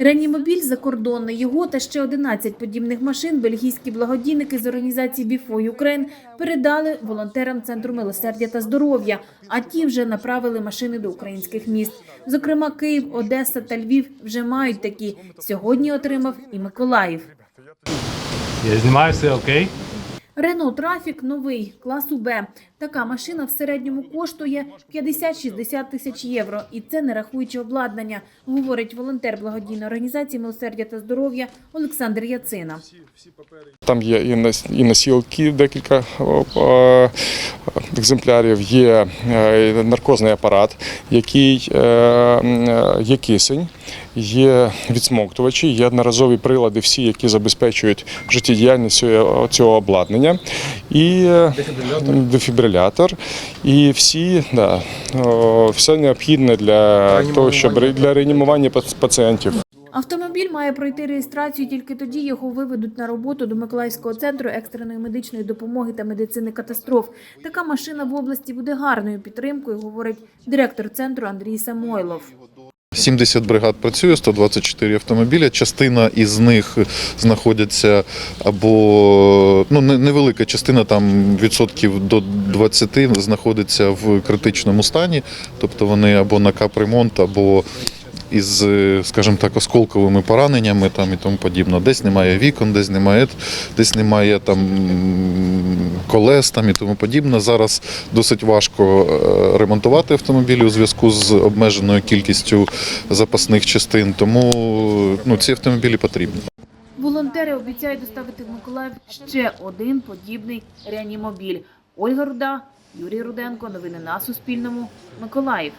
Реанімобіль закордонний. Його та ще 11 подібних машин бельгійські благодійники з організації Біфой Україн передали волонтерам Центру милосердя та здоров'я, а ті вже направили машини до українських міст. Зокрема, Київ, Одеса та Львів вже мають такі. Сьогодні отримав і Миколаїв. Я знімаюся, окей. Рено Трафік новий, класу Б. Така машина в середньому коштує 50-60 тисяч євро. І це не рахуючи обладнання, говорить волонтер благодійної організації «Милосердя та здоров'я Олександр Яцина. Там є і і носілки, декілька екземплярів, є е, наркозний апарат, який е, є кисень, є відсмоктувачі, є одноразові прилади, всі, які забезпечують життєдіяльність цього обладнання, і е, дефібрилятор, і всі, да, все необхідне для того, щоб для реанімування пацієнтів. Автомобіль має пройти реєстрацію, тільки тоді його виведуть на роботу до Миколаївського центру екстреної медичної допомоги та медицини катастроф. Така машина в області буде гарною підтримкою, говорить директор центру Андрій Самойлов. 70 бригад працює, 124 автомобіля. Частина із них знаходяться або ну не- невелика частина, там відсотків до 20 знаходиться в критичному стані, тобто вони або на капремонт, або із, е, скажімо так, осколковими пораненнями там і тому подібне. Десь немає вікон, десь немає, десь немає там колес там і тому подібне. Зараз досить важко е, ремонтувати автомобілі у зв'язку з обмеженою кількістю запасних частин, тому ну, ці автомобілі потрібні. Волонтери обіцяють доставити в Миколаїв ще один подібний реанімобіль. Ольга Руда, Юрій Руденко. Новини на Суспільному. Миколаїв.